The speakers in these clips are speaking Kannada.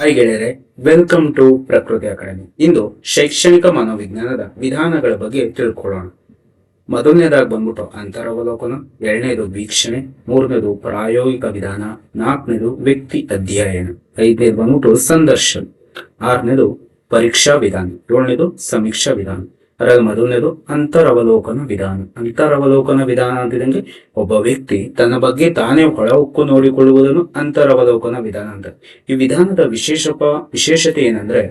ಹಾಯ್ ಗೆಳೆಯರೆ ವೆಲ್ಕಮ್ ಟು ಪ್ರಕೃತಿ ಅಕಾಡೆಮಿ. ಇಂದು ಶೈಕ್ಷಣಿಕ ಮನೋವಿಜ್ಞಾನದ ವಿಧಾನಗಳ ಬಗ್ಗೆ ತಿಳ್ಕೊಳ್ಳೋಣ. ಮೊದಲನೇದಾಗಿ ಬಂದ್ಬಿಟ್ಟು ಅಂತರವಲೋಕನ, ಎರಡನೇದು ವೀಕ್ಷಣೆ, ಮೂರನೇದು ಪ್ರಾಯೋಗಿಕ ವಿಧಾನ, ನಾಲ್ಕನೇದು ವ್ಯಕ್ತಿ ಅಧ್ಯಯನ, ಐದನೇದು ಬಂದ್ಬಿಟ್ಟು ಸಂದರ್ಶನ, ಆರನೇದು ಪರೀಕ್ಷಾ ವಿಧಾನ, ಏಳನೇದು ಸಮೀಕ್ಷಾ ವಿಧಾನ. ಅದರಲ್ಲಿ ಮೊದಲನೇದು ಅಂತರವಲೋಕನ ವಿಧಾನ. ಅಂತರವಲೋಕನ ವಿಧಾನ ಅಂತಿದಂಗೆ ಒಬ್ಬ ವ್ಯಕ್ತಿ ತನ್ನ ಬಗ್ಗೆ ತಾನೇ ಹೊಳ ಉಕ್ಕು ನೋಡಿಕೊಳ್ಳುವುದನ್ನು ಅಂತರವಲೋಕನ ವಿಧಾನ ಅಂತ ಈ ವಿಧಾನದ ವಿಶೇಷಪ ವಿಶೇಷತೆ ಏನಂದ್ರೆ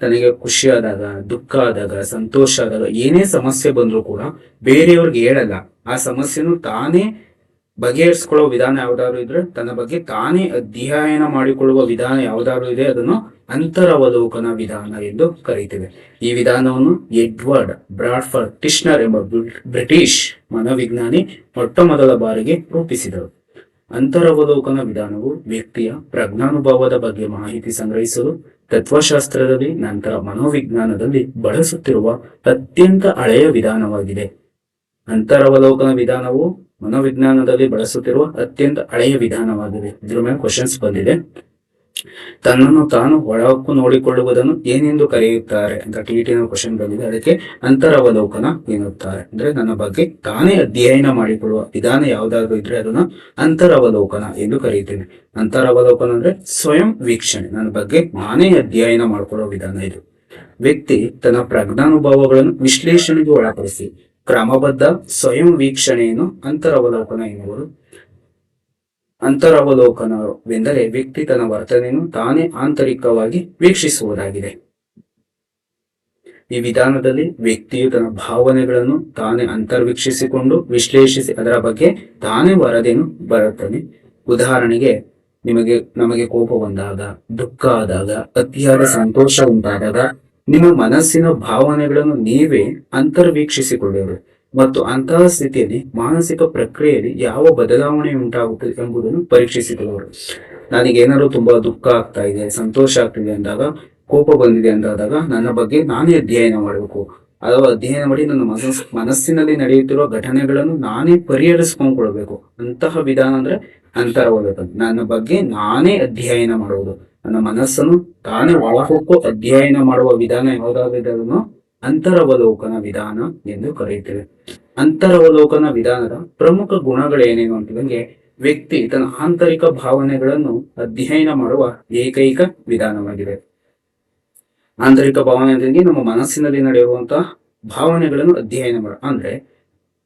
ತನಗೆ ಖುಷಿ ಆದಾಗ ದುಃಖ ಆದಾಗ ಸಂತೋಷ ಆದಾಗ ಏನೇ ಸಮಸ್ಯೆ ಬಂದ್ರೂ ಕೂಡ ಬೇರೆಯವ್ರಿಗೆ ಹೇಳಲ್ಲ. ಆ ಸಮಸ್ಯೆನು ತಾನೇ ಬಗೆಹರಿಸ್ಕೊಳ್ಳೋ ವಿಧಾನ ಯಾವ್ದಾದ್ರು ಇದ್ರೆ ತನ್ನ ಬಗ್ಗೆ ತಾನೇ ಅಧ್ಯಯನ ಮಾಡಿಕೊಳ್ಳುವ ವಿಧಾನ ಯಾವ್ದಾದ್ರು ಇದೆ, ಅದನ್ನು ಅಂತರವಲೋಕನ ವಿಧಾನ ಎಂದು ಕರೀತೇವೆ. ಈ ವಿಧಾನವನ್ನು ಎಡ್ವರ್ಡ್ ಬ್ರಾಡ್ಫರ್ಡ್ ಟಿಶ್ನರ್ ಎಂಬ ಬ್ರಿ- ಬ್ರಿಟಿಷ್ ಮನೋವಿಜ್ಞಾನಿ ಮೊಟ್ಟ ಮೊದಲ ಬಾರಿಗೆ ರೂಪಿಸಿದರು. ಅಂತರವಲೋಕನ ವಿಧಾನವು ವ್ಯಕ್ತಿಯ ಪ್ರಜ್ಞಾನುಭವದ ಬಗ್ಗೆ ಮಾಹಿತಿ ಸಂಗ್ರಹಿಸಲು, ತತ್ವಶಾಸ್ತ್ರದಲ್ಲಿ ನಂತರ ಮನೋವಿಜ್ಞಾನದಲ್ಲಿ ಬಳಸುತ್ತಿರುವ ಅತ್ಯಂತ ಹಳೆಯ ವಿಧಾನವಾಗಿದೆ. ಅಂತರವಲೋಕನ ವಿಧಾನವು ಮನೋವಿಜ್ಞಾನದಲ್ಲಿ ಬಳಸುತ್ತಿರುವ ಅತ್ಯಂತ ಹಳೆಯ ವಿಧಾನವಾಗಿದೆ. ಇದ್ರ ಮೇಲೆ ಕ್ವಶನ್ಸ್ ಬಂದಿದೆ. ತನ್ನನ್ನು ತಾನು ಒಳಕ್ಕು ನೋಡಿಕೊಳ್ಳುವುದನ್ನು ಏನೆಂದು ಕರೆಯುತ್ತಾರೆ ಅಂತ ಟಿ ಟಿ ಕ್ವಶನ್ ಬಂದಿದೆ. ಅದಕ್ಕೆ ಅಂತರವಲೋಕನ ಎನ್ನುತ್ತಾರೆ. ಅಂದ್ರೆ ನನ್ನ ಬಗ್ಗೆ ತಾನೇ ಅಧ್ಯಯನ ಮಾಡಿಕೊಳ್ಳುವ ವಿಧಾನ ಯಾವ್ದಾದ್ರು ಇದ್ರೆ ಅದನ್ನ ಅಂತರವಲೋಕನ ಎಂದು ಕರೆಯುತ್ತೇನೆ. ಅಂತರವಲೋಕನ ಅಂದ್ರೆ ಸ್ವಯಂ ವೀಕ್ಷಣೆ. ನನ್ನ ಬಗ್ಗೆ ನಾನೇ ಅಧ್ಯಯನ ಮಾಡಿಕೊಳ್ಳುವ ವಿಧಾನ ಇದು. ವ್ಯಕ್ತಿ ತನ್ನ ಪ್ರಜ್ಞಾನುಭವಗಳನ್ನು ವಿಶ್ಲೇಷಣೆಗೆ ಒಳಪಡಿಸಿ ಕ್ರಮಬದ್ಧ ಸ್ವಯಂ ವೀಕ್ಷಣೆಯನ್ನು ಅಂತರವಲೋಕನ ಎನ್ನುವರು. ಅಂತರವಲೋಕನವೆಂದರೆ ವ್ಯಕ್ತಿ ತನ್ನ ವರ್ತನೆಯನ್ನು ತಾನೇ ಆಂತರಿಕವಾಗಿ ವೀಕ್ಷಿಸುವುದಾಗಿದೆ. ಈ ವಿಧಾನದಲ್ಲಿ ವ್ಯಕ್ತಿಯು ತನ್ನ ಭಾವನೆಗಳನ್ನು ತಾನೇ ಅಂತರ್ವೀಕ್ಷಿಸಿಕೊಂಡು ವಿಶ್ಲೇಷಿಸಿ ಅದರ ಬಗ್ಗೆ ತಾನೇ ವರದಿಯನ್ನು ಬರುತ್ತಾನೆ. ಉದಾಹರಣೆಗೆ, ನಿಮಗೆ, ನಮಗೆ ಕೋಪ ಬಂದಾಗ, ದುಃಖ ಆದಾಗ, ಅತಿಯಾದ ಸಂತೋಷ ಉಂಟಾದಾಗ ನಿಮ್ಮ ಮನಸ್ಸಿನ ಭಾವನೆಗಳನ್ನು ನೀವೇ ಅಂತರ್ವೀಕ್ಷಿಸಿಕೊಳ್ಳುವರು ಮತ್ತು ಅಂತಹ ಸ್ಥಿತಿಯಲ್ಲಿ ಮಾನಸಿಕ ಪ್ರಕ್ರಿಯೆಯಲ್ಲಿ ಯಾವ ಬದಲಾವಣೆ ಉಂಟಾಗುತ್ತದೆ ಎಂಬುದನ್ನು ಪರೀಕ್ಷಿಸಿದವರು ನನಗೆ ಏನಾದ್ರು ತುಂಬಾ ದುಃಖ ಆಗ್ತಾ ಇದೆ, ಸಂತೋಷ ಆಗ್ತಿದೆ ಅಂದಾಗ, ಕೋಪ ಬಂದಿದೆ ಅಂತಾದಾಗ ನನ್ನ ಬಗ್ಗೆ ನಾನೇ ಅಧ್ಯಯನ ಮಾಡಬೇಕು. ಅಥವಾ ಅಧ್ಯಯನ ಮಾಡಿ ನನ್ನ ಮನಸ್ ಮನಸ್ಸಿನಲ್ಲಿ ನಡೆಯುತ್ತಿರುವ ಘಟನೆಗಳನ್ನು ನಾನೇ ಪರಿಹರಿಸ್ಕೊಂಡ್ಕೊಳ್ಬೇಕು. ಅಂತಹ ವಿಧಾನ ಅಂದ್ರೆ ಅಂತರವಲೋಕನ ನನ್ನ ಬಗ್ಗೆ ನಾನೇ ಅಧ್ಯಯನ ಮಾಡುವುದು. ನನ್ನ ಮನಸ್ಸನ್ನು ತಾನೇ ಒಳಹೊಕ್ಕು ಅಧ್ಯಯನ ಮಾಡುವ ವಿಧಾನ ಅದನ್ನು? ಅಂತರವಲೋಕನ ವಿಧಾನ ಎಂದು ಕರೆಯುತ್ತೇವೆ. ಅಂತರವಲೋಕನ ವಿಧಾನದ ಪ್ರಮುಖ ಗುಣಗಳೇನೇನು ಅಂತಂದ್ರೆ ವ್ಯಕ್ತಿ ತನ್ನ ಆಂತರಿಕ ಭಾವನೆಗಳನ್ನು ಅಧ್ಯಯನ ಮಾಡುವ ಏಕೈಕ ವಿಧಾನವಾಗಿದೆ. ಆಂತರಿಕ ಭಾವನೆ ಅಂದ್ರೆ ನಮ್ಮ ಮನಸ್ಸಿನಲ್ಲಿ ನಡೆಯುವಂತಹ ಭಾವನೆಗಳನ್ನು ಅಧ್ಯಯನ ಮಾಡ ಅಂದ್ರೆ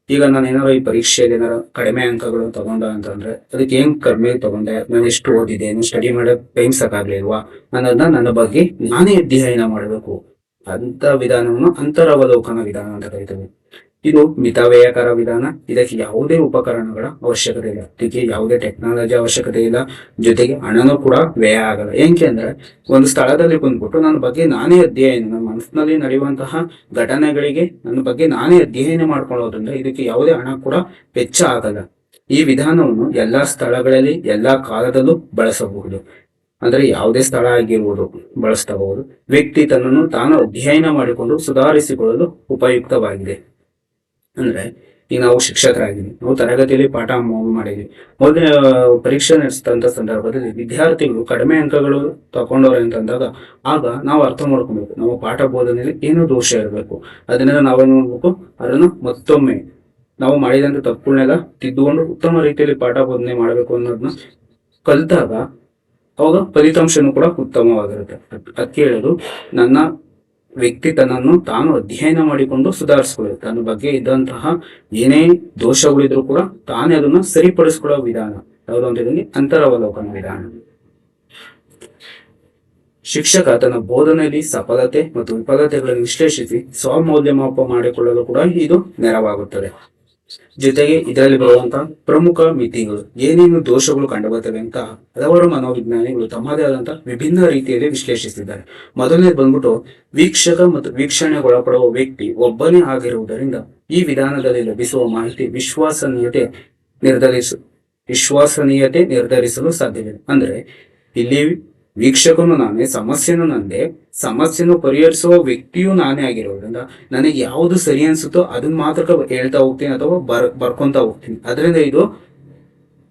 ಈಗ ನಾನು ಏನಾರ ಈ ಪರೀಕ್ಷೆಯಲ್ಲಿ ಏನಾರ ಕಡಿಮೆ ಅಂಕಗಳು ತಗೊಂಡ ಅಂತಂದ್ರೆ ಅದಕ್ಕೆ ಏನ್ ಕಡಿಮೆ ತಗೊಂಡೆ? ನಾನು ಎಷ್ಟು ಓದಿದೆ? ಸ್ಟಡಿ ಮಾಡಕ್ ಟೈಮ್ ಸಾಕಾಗ್ಲಿಲ್ವಾ? ಅನ್ನೋದನ್ನ ನನ್ನ ಬಗ್ಗೆ ನಾನೇ ಅಧ್ಯಯನ ಮಾಡಬೇಕು. ಅಂತ ವಿಧಾನವನ್ನು ಅಂತರವಲೋಕನ ವಿಧಾನ ಅಂತ ಕರಿತೇವೆ. ಇದು ಮಿತವ್ಯಯಕರ ವಿಧಾನ. ಇದಕ್ಕೆ ಯಾವುದೇ ಉಪಕರಣಗಳ ಅವಶ್ಯಕತೆ ಇಲ್ಲ. ಇದಕ್ಕೆ ಯಾವುದೇ ಟೆಕ್ನಾಲಜಿ ಅವಶ್ಯಕತೆ ಇಲ್ಲ. ಜೊತೆಗೆ ಹಣನೂ ಕೂಡ ವ್ಯಯ ಆಗಲ್ಲ. ಏನಕ್ಕೆ ಅಂದ್ರೆ, ಒಂದು ಸ್ಥಳದಲ್ಲಿ ಬಂದ್ಬಿಟ್ಟು ನನ್ನ ಬಗ್ಗೆ ನಾನೇ ಅಧ್ಯಯನ, ನನ್ನ ಮನಸ್ಸಿನಲ್ಲಿ ನಡೆಯುವಂತಹ ಘಟನೆಗಳಿಗೆ ನನ್ನ ಬಗ್ಗೆ ನಾನೇ ಅಧ್ಯಯನ ಮಾಡ್ಕೊಳ್ಳೋದ್ರಿಂದ ಇದಕ್ಕೆ ಯಾವುದೇ ಹಣ ಕೂಡ ವೆಚ್ಚ ಆಗಲ್ಲ. ಈ ವಿಧಾನವನ್ನು ಎಲ್ಲಾ ಸ್ಥಳಗಳಲ್ಲಿ, ಎಲ್ಲಾ ಕಾಲದಲ್ಲೂ ಬಳಸಬಹುದು. ಅಂದ್ರೆ ಯಾವುದೇ ಸ್ಥಳ ಆಗಿರುವುದು ಬಳಸಬಹುದು ವ್ಯಕ್ತಿ ತನ್ನನ್ನು ತಾನು ಅಧ್ಯಯನ ಮಾಡಿಕೊಂಡು ಸುಧಾರಿಸಿಕೊಳ್ಳಲು ಉಪಯುಕ್ತವಾಗಿದೆ. ಅಂದ್ರೆ ಈಗ ನಾವು ಶಿಕ್ಷಕರಾಗಿದ್ದೀವಿ ನಾವು ತರಗತಿಯಲ್ಲಿ ಪಾಠ ಮಾಡಿದ್ವಿ. ಮೊದಲ ಪರೀಕ್ಷೆ ನಡೆಸಿದಂತ ಸಂದರ್ಭದಲ್ಲಿ ವಿದ್ಯಾರ್ಥಿಗಳು ಕಡಿಮೆ ಅಂಕಗಳು ತಗೊಂಡವ್ರೆ ಅಂತಂದಾಗ ಆಗ ನಾವು ಅರ್ಥ ಮಾಡ್ಕೊಬೇಕು. ನಾವು ಪಾಠ ಬೋಧನೆಯಲ್ಲಿ ಏನು ದೋಷ ಇರಬೇಕು? ಅದನ್ನೆಲ್ಲ ನಾವೇನು ಮಾಡ್ಬೇಕು ಅದನ್ನು ಮತ್ತೊಮ್ಮೆ ನಾವು ಮಾಡಿದಂತ ತಪ್ಪುಗಳನ್ನೆಲ್ಲ ತಿದ್ದುಕೊಂಡು ಉತ್ತಮ ರೀತಿಯಲ್ಲಿ ಪಾಠ ಬೋಧನೆ ಮಾಡಬೇಕು ಅನ್ನೋದನ್ನ ಕಲಿತಾಗ ಅವಾಗ ಫಲಿತಾಂಶನೂ ಕೂಡ ಉತ್ತಮವಾಗಿರುತ್ತೆ. ಅದಕ್ಕೆ ಹೇಳೋದು ನನ್ನ ವ್ಯಕ್ತಿ ತನ್ನನ್ನು ತಾನು ಅಧ್ಯಯನ ಮಾಡಿಕೊಂಡು ಸುಧಾರಿಸ್ಕೊಳ್ಳಿ ತನ್ನ ಬಗ್ಗೆ ಇದ್ದಂತಹ ಏನೇ ದೋಷಗಳಿದ್ರು ಕೂಡ ತಾನೇ ಅದನ್ನ ಸರಿಪಡಿಸ್ಕೊಳ್ಳೋ ವಿಧಾನ. ಯಾವುದು ಅಂತ ಹೇಳಿದ್ರೆ, ಅಂತರವಲೋಕನ ವಿಧಾನ. ಶಿಕ್ಷಕ ತನ್ನ ಬೋಧನೆಯಲ್ಲಿ ಸಫಲತೆ ಮತ್ತು ವಿಫಲತೆಗಳನ್ನು ವಿಶ್ಲೇಷಿಸಿ ಸ್ವಮೌಲ್ಯಮಾಪ ಮಾಡಿಕೊಳ್ಳಲು ಕೂಡ ಇದು ನೆರವಾಗುತ್ತದೆ. ಜೊತೆಗೆ ಇದರಲ್ಲಿ ಬರುವಂತಹ ಪ್ರಮುಖ ಮಿತಿಗಳು ಏನೇನು ದೋಷಗಳು ಕಂಡುಬರ್ತವೆ ಅಂತ ಹಲವಾರು ಮನೋವಿಜ್ಞಾನಿಗಳು ತಮ್ಮದೇ ಆದಂತಹ ವಿಭಿನ್ನ ರೀತಿಯಲ್ಲಿ ವಿಶ್ಲೇಷಿಸಿದ್ದಾರೆ. ಮೊದಲನೇದು ಬಂದ್ಬಿಟ್ಟು ವೀಕ್ಷಕ ಮತ್ತು ವೀಕ್ಷಣೆಗೊಳಪಡುವ ವ್ಯಕ್ತಿ ಒಬ್ಬನೇ ಆಗಿರುವುದರಿಂದ ಈ ವಿಧಾನದಲ್ಲಿ ಲಭಿಸುವ ಮಾಹಿತಿ ವಿಶ್ವಾಸನೀಯತೆ ನಿರ್ಧರಿಸ, ವಿಶ್ವಾಸನೀಯತೆ ನಿರ್ಧರಿಸಲು ಸಾಧ್ಯವಿದೆ. ಅಂದ್ರೆ ಇಲ್ಲಿ ವೀಕ್ಷಕನು ನಾನೇ, ಸಮಸ್ಯೆನೂ ನಂದೇ, ಸಮಸ್ಯೆನೂ ಪರಿಹರಿಸುವ ವ್ಯಕ್ತಿಯು ನಾನೇ ಆಗಿರೋದ್ರಿಂದ ನನಗೆ ಯಾವುದು ಸರಿ ಅನ್ಸುತ್ತೋ ಅದನ್ನ ಮಾತ್ರ ಹೇಳ್ತಾ ಹೋಗ್ತೀನಿ ಅಥವಾ ಬರ್, ಬರ್ಕೊಂತಾ ಹೋಗ್ತೀನಿ. ಅದರಿಂದ ಇದು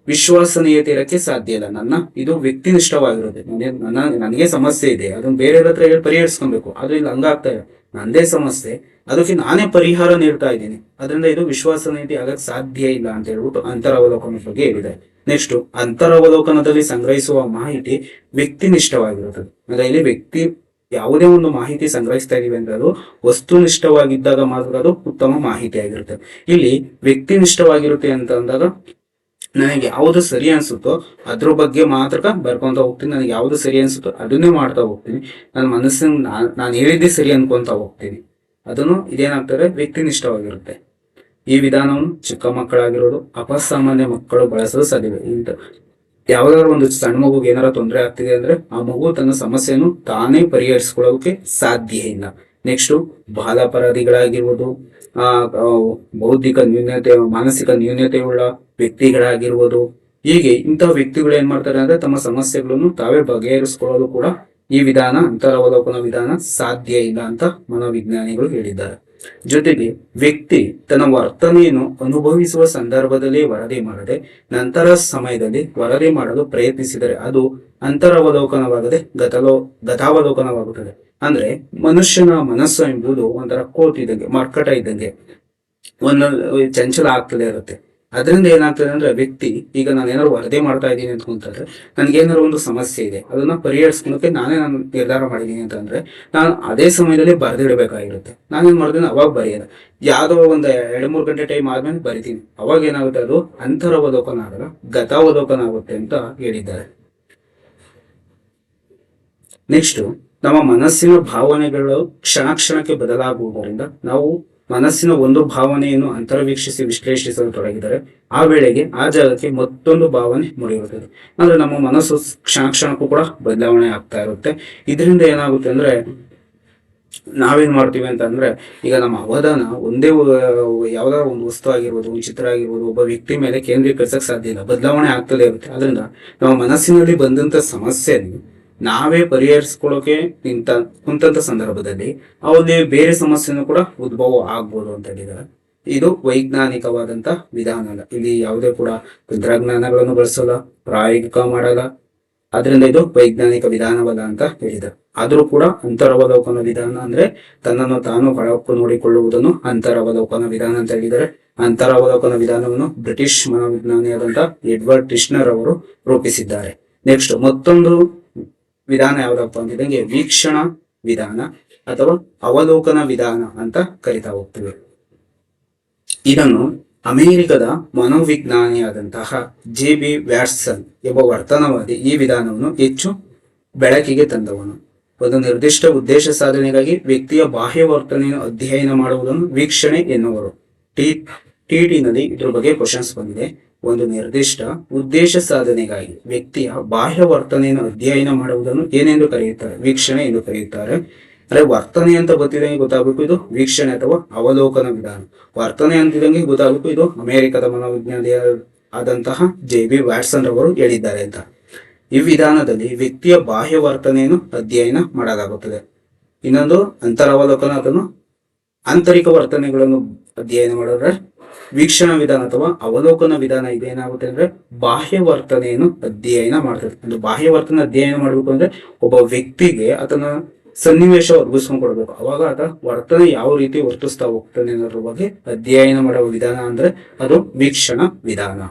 ವಿಶ್ವಾಸನೀಯತೆ ಇರಕ್ಕೆ ಸಾಧ್ಯ ಇಲ್ಲ. ನನ್ನ, ಇದು ವ್ಯಕ್ತಿನಿಷ್ಠವಾಗಿರುತ್ತೆ ನನಗೆ ನನಗೆ ಸಮಸ್ಯೆ ಇದೆ. ಅದನ್ನ ಬೇರೆಯವ್ರ ಹತ್ರ ಹೇಳಿ ಪರಿಹರಿಸ್ಕೊಬೇಕು. ಅದು ಇಲ್ಲಿ ಹಂಗಾಗ್ತಾ ಇದೆ ನಂದೇ ಸಮಸ್ಯೆ. ಅದಕ್ಕೆ ನಾನೇ ಪರಿಹಾರ ನೀಡ್ತಾ ಇದ್ದೀನಿ. ಅದರಿಂದ ಇದು ವಿಶ್ವಾಸ ನೀತಿ ಆಗಕ್ಕೆ ಸಾಧ್ಯ ಇಲ್ಲ ಅಂತ ಹೇಳ್ಬಿಟ್ಟು ಅಂತರವಲೋಕನದ ಬಗ್ಗೆ ಹೇಳಿದೆ ನೆಕ್ಸ್ಟ್ ಅಂತರವಲೋಕನದಲ್ಲಿ ಸಂಗ್ರಹಿಸುವ ಮಾಹಿತಿ ವ್ಯಕ್ತಿನಿಷ್ಠವಾಗಿರುತ್ತದೆ. ಅಂದ್ರೆ ಇಲ್ಲಿ ವ್ಯಕ್ತಿ ಯಾವುದೇ ಒಂದು ಮಾಹಿತಿ ಸಂಗ್ರಹಿಸ್ತಾ ಇದೀವಿ ಅಂದ್ರೆ ಅದು ವಸ್ತುನಿಷ್ಠವಾಗಿದ್ದಾಗ ಮಾತ್ರ ಅದು ಉತ್ತಮ ಮಾಹಿತಿ ಆಗಿರುತ್ತೆ ಇಲ್ಲಿ ವ್ಯಕ್ತಿನಿಷ್ಠವಾಗಿರುತ್ತೆ ಅಂತ ಅಂದಾಗ ನನಗೆ ಯಾವುದು ಸರಿ ಅನ್ಸುತ್ತೋ ಅದ್ರ ಬಗ್ಗೆ ಮಾತ್ರ ಬರ್ಕೊಂತ ಹೋಗ್ತೀನಿ. ನನಗೆ ಯಾವ್ದು ಸರಿ ಅನ್ಸುತ್ತೋ ಅದನ್ನೇ ಮಾಡ್ತಾ ಹೋಗ್ತೀನಿ. ನನ್ನ ಮನಸ್ಸಿನ ನಾನು ಹೇಳಿದ್ದೆ ಸರಿ ಅನ್ಕೊಂತ ಹೋಗ್ತೀನಿ. ಅದನ್ನು ಇದೇನಾಗ್ತದೆ? ವ್ಯಕ್ತಿನಿಷ್ಠವಾಗಿರುತ್ತೆ. ಈ ವಿಧಾನವನ್ನು ಚಿಕ್ಕ ಮಕ್ಕಳಾಗಿರೋದು, ಅಪಸಾಮಾನ್ಯ ಮಕ್ಕಳು ಬಳಸಲು ಸಾಧ್ಯವಿದೆ ಇಂತ ಯಾವ್ದಾದ್ರು ಒಂದು ಸಣ್ಣ ಮಗುಗೆ ಏನಾರ ತೊಂದರೆ ಆಗ್ತಿದೆ ಅಂದ್ರೆ ಆ ಮಗು ತನ್ನ ಸಮಸ್ಯೆಯನ್ನು ತಾನೇ ಪರಿಹರಿಸಿಕೊಳ್ಳೋಕೆ ಸಾಧ್ಯ ಇಲ್ಲ. ನೆಕ್ಸ್ಟ್ ಬಾಲಾಪರಾಧಿಗಳಾಗಿರ್ಬೋದು ಆ ಬೌದ್ಧಿಕ ನ್ಯೂನ್ಯತೆ ಮಾನಸಿಕ ನ್ಯೂನ್ಯತೆಯುಳ್ಳ ವ್ಯಕ್ತಿಗಳಾಗಿರ್ಬೋದು. ಹೀಗೆ ಇಂತಹ ವ್ಯಕ್ತಿಗಳು ಏನ್ ಮಾಡ್ತಾರೆ ಅಂದ್ರೆ ತಮ್ಮ ಸಮಸ್ಯೆಗಳನ್ನು ತಾವೇ ಬಗೆಹರಿಸಿಕೊಳ್ಳಲು ಕೂಡ ಈ ವಿಧಾನ, ಅಂತರವಲೋಕನ ವಿಧಾನ ಸಾಧ್ಯ ಇಲ್ಲ ಅಂತ ಮನೋವಿಜ್ಞಾನಿಗಳು ಹೇಳಿದ್ದಾರೆ. ಜೊತೆಗೆ ವ್ಯಕ್ತಿ ತನ್ನ ವರ್ತನೆಯನ್ನು ಅನುಭವಿಸುವ ಸಂದರ್ಭದಲ್ಲಿ ವರದಿ ಮಾಡದೆ, ನಂತರ ಸಮಯದಲ್ಲಿ ವರದಿ ಮಾಡಲು ಪ್ರಯತ್ನಿಸಿದರೆ ಅದು ಅಂತರವಲೋಕನವಾಗದೆ, ಗತಲೋ, ಗತಾವಲೋಕನವಾಗುತ್ತದೆ. ಅಂದ್ರೆ ಮನುಷ್ಯನ ಮನಸ್ಸು ಎಂಬುದು ಒಂಥರ ಕೋಟ್ ಇದ್ದಂಗೆ, ಮರ್ಕಟ ಇದ್ದಂಗೆ, ಒಂದೊಂದು ಚಂಚಲ ಆಗ್ತದೆ ಇರುತ್ತೆ. ಅದರಿಂದ ಏನಾಗ್ತದೆ ಅಂದ್ರೆ ವ್ಯಕ್ತಿ, ಈಗ ನಾನು ಏನಾದ್ರು ವರದಿ ಮಾಡ್ತಾ ಇದ್ದೀನಿ ಅಂತಂದ್ರೆ ನನ್ಗೆ ಏನಾದ್ರು ಒಂದು ಸಮಸ್ಯೆ ಇದೆ, ಅದನ್ನ ಪರಿಹರಿಸ್ಕೊಳಕ್ಕೆ ನಾನೇ ನಾನು ನಿರ್ಧಾರ ಮಾಡಿದ್ದೀನಿ ಅಂತಂದ್ರೆ, ನಾನು ಅದೇ ಸಮಯದಲ್ಲಿ ಬರೆದಿಡಬೇಕಾಗಿರುತ್ತೆ. ನಾನೇನ್ ಮಾಡ್ತೀನಿ? ಅವಾಗ ಬರೆಯಲ್ಲ. ಯಾವ್ದೋ ಒಂದು ಎರಡು ಮೂರು ಗಂಟೆ ಟೈಮ್ ಆದ್ಮೇಲೆ ಬರಿತೀನಿ. ಅವಾಗ ಏನಾಗುತ್ತೆ ಅದು? ಅಂತರವಲೋಕನ ಆಗಲ್ಲ ಗತಾವಲೋಕನ ಆಗುತ್ತೆ ಅಂತ ಹೇಳಿದ್ದಾರೆ. ನೆಕ್ಸ್ಟ್ ನಮ್ಮ ಮನಸ್ಸಿನ ಭಾವನೆಗಳು ಕ್ಷಣ ಕ್ಷಣಕ್ಕೆ ಬದಲಾಗುವುದರಿಂದ ನಾವು ಮನಸ್ಸಿನ ಒಂದು ಭಾವನೆಯನ್ನು ಅಂತರ್ವೀಕ್ಷಿಸಿ ವಿಶ್ಲೇಷಿಸಲು ತೊಡಗಿದರೆ ಆ ವೇಳೆಗೆ ಆ ಜಾಗಕ್ಕೆ ಮತ್ತೊಂದು ಭಾವನೆ ಮುಡಿಯುತ್ತದೆ ಅಂದ್ರೆ ನಮ್ಮ ಮನಸ್ಸು ಕ್ಷಣ ಕ್ಷಣಕ್ಕೂ ಕೂಡ ಬದಲಾವಣೆ ಆಗ್ತಾ ಇರುತ್ತೆ. ಇದರಿಂದ ಏನಾಗುತ್ತೆ ಅಂದ್ರೆ ನಾವೇನ್ ಮಾಡ್ತೀವಿ ಅಂತಂದ್ರೆ ಈಗ ನಮ್ಮ ಅವಧಾನ ಒಂದೇ ಯಾವ್ದಾದ್ರು ಒಂದು ವಸ್ತು ಆಗಿರ್ಬೋದು, ಒಂದು ಚಿತ್ರ ಆಗಿರ್ಬೋದು, ಒಬ್ಬ ವ್ಯಕ್ತಿ ಮೇಲೆ ಕೇಂದ್ರೀಕರಿಸಕ್ ಸಾಧ್ಯ ಇಲ್ಲ. ಬದಲಾವಣೆ ಆಗ್ತಲೇ ಇರುತ್ತೆ. ಅದರಿಂದ ನಮ್ಮ ಮನಸ್ಸಿನಲ್ಲಿ ಬಂದಂತ ಸಮಸ್ಯೆಯನ್ನು ನಾವೇ ಪರಿಹರಿಸ್ಕೊಳ್ಳೋಕೆ ನಿಂತ ಕುಂತಂತ ಸಂದರ್ಭದಲ್ಲಿ ಅವಲ್ಲಿ ಬೇರೆ ಸಮಸ್ಯೆನೂ ಕೂಡ ಉದ್ಭವ ಆಗ್ಬೋದು ಅಂತ ಹೇಳಿದ್ದಾರೆ. ಇದು ವೈಜ್ಞಾನಿಕವಾದಂತ ವಿಧಾನ ಅಲ್ಲ. ಇಲ್ಲಿ ಯಾವುದೇ ಕೂಡ ತಂತ್ರಜ್ಞಾನಗಳನ್ನು ಬಳಸಲ್ಲ, ಪ್ರಾಯೋಗಿಕ ಮಾಡಲ್ಲ. ಅದರಿಂದ ಇದು ವೈಜ್ಞಾನಿಕ ವಿಧಾನವಲ್ಲ ಅಂತ ಹೇಳಿದರು ಆದರೂ ಕೂಡ ಅಂತರವಲೋಕನ ವಿಧಾನ ಅಂದ್ರೆ ತನ್ನನ್ನು ತಾನು ಹೊಳಕು ನೋಡಿಕೊಳ್ಳುವುದನ್ನು ಅಂತರವಲೋಕನ ವಿಧಾನ ಅಂತ ಹೇಳಿದರೆ ಅಂತರವಲೋಕನ ವಿಧಾನವನ್ನು ಬ್ರಿಟಿಷ್ ಮನೋವಿಜ್ಞಾನಿಯಾದಂತ ಎಡ್ವರ್ಡ್ ಟಿಶ್ನರ್ ಅವರು ರೂಪಿಸಿದ್ದಾರೆ. ನೆಕ್ಸ್ಟ್ ಮತ್ತೊಂದು ವಿಧಾನ ಯಾವ್ದಪ್ಪ ಅಂತಿದಂಗೆ ವೀಕ್ಷಣ ವಿಧಾನ ಅಥವಾ ಅವಲೋಕನ ವಿಧಾನ ಅಂತ ಕರಿತಾ ಹೋಗ್ತೀವಿ. ಇದನ್ನು ಅಮೆರಿಕದ ಮನೋವಿಜ್ಞಾನಿಯಾದಂತಹ ಜೆ ಬಿ ವ್ಯಾಟ್ಸನ್ ಎಂಬ ವರ್ತನವಾದಿ ಈ ವಿಧಾನವನ್ನು ಹೆಚ್ಚು ಬೆಳಕಿಗೆ ತಂದವನು. ಒಂದು ನಿರ್ದಿಷ್ಟ ಉದ್ದೇಶ ಸಾಧನೆಗಾಗಿ ವ್ಯಕ್ತಿಯ ಬಾಹ್ಯ ವರ್ತನೆಯನ್ನು ಅಧ್ಯಯನ ಮಾಡುವುದನ್ನು ವೀಕ್ಷಣೆ ಎನ್ನುವರು. ಟಿ ಟಿಟಿನಲ್ಲಿ ಇದ್ರ ಬಗ್ಗೆ ಕ್ವಶನ್ಸ್ ಬಂದಿದೆ. ಒಂದು ನಿರ್ದಿಷ್ಟ ಉದ್ದೇಶ ಸಾಧನೆಗಾಗಿ ವ್ಯಕ್ತಿಯ ಬಾಹ್ಯ ವರ್ತನೆಯನ್ನು ಅಧ್ಯಯನ ಮಾಡುವುದನ್ನು ಏನೆಂದು ಕರೆಯುತ್ತಾರೆ? ವೀಕ್ಷಣೆ ಎಂದು ಕರೆಯುತ್ತಾರೆ. ಅಂದ್ರೆ ವರ್ತನೆ ಅಂತ ಗೊತ್ತಿದಂಗೆ ಗೊತ್ತಾಗಬೇಕು ಇದು? ವೀಕ್ಷಣೆ ಅಥವಾ ಅವಲೋಕನ ವಿಧಾನ. ವರ್ತನೆ ಅಂತಿದಂಗೆ ಗೊತ್ತಾಗಬೇಕು ಇದು? ಅಮೆರಿಕದ ಮನೋವಿಜ್ಞಾನಿಯ ಆದಂತಹ ಜೆ ಬಿ ವ್ಯಾಟ್ಸನ್ ರವರು ಹೇಳಿದ್ದಾರೆ ಅಂತ. ಈ ವಿಧಾನದಲ್ಲಿ ವ್ಯಕ್ತಿಯ ಬಾಹ್ಯ ವರ್ತನೆಯನ್ನು ಅಧ್ಯಯನ ಮಾಡಲಾಗುತ್ತದೆ. ಇನ್ನೊಂದು ಅಂತರವಲೋಕನ ಅದನ್ನು ಆಂತರಿಕ ವರ್ತನೆಗಳನ್ನು ಅಧ್ಯಯನ ಮಾಡಿದ್ರೆ ವೀಕ್ಷಣಾ ವಿಧಾನ ಅಥವಾ ಅವಲೋಕನ ವಿಧಾನ ಇದೇನಾಗುತ್ತೆ ಅಂದ್ರೆ ಬಾಹ್ಯ ವರ್ತನೆಯನ್ನು ಅಧ್ಯಯನ ಮಾಡ್ತದೆ. ಒಂದು ಬಾಹ್ಯ ವರ್ತನೆ ಅಧ್ಯಯನ ಮಾಡಬೇಕು ಅಂದ್ರೆ ಒಬ್ಬ ವ್ಯಕ್ತಿಗೆ ಆತನ ಸನ್ನಿವೇಶ ಒದಗಿಸ್ಕೊಂಡು ಕೊಡ್ಬೇಕು ಅವಾಗ ಆತ ವರ್ತನೆ ಯಾವ ರೀತಿ ವರ್ತಿಸ್ತಾ ಹೋಗ್ತಾನೆ ಅನ್ನೋದ್ರ ಬಗ್ಗೆ ಅಧ್ಯಯನ ಮಾಡುವ ವಿಧಾನ ಅಂದ್ರೆ ಅದು ವೀಕ್ಷಣ ವಿಧಾನ.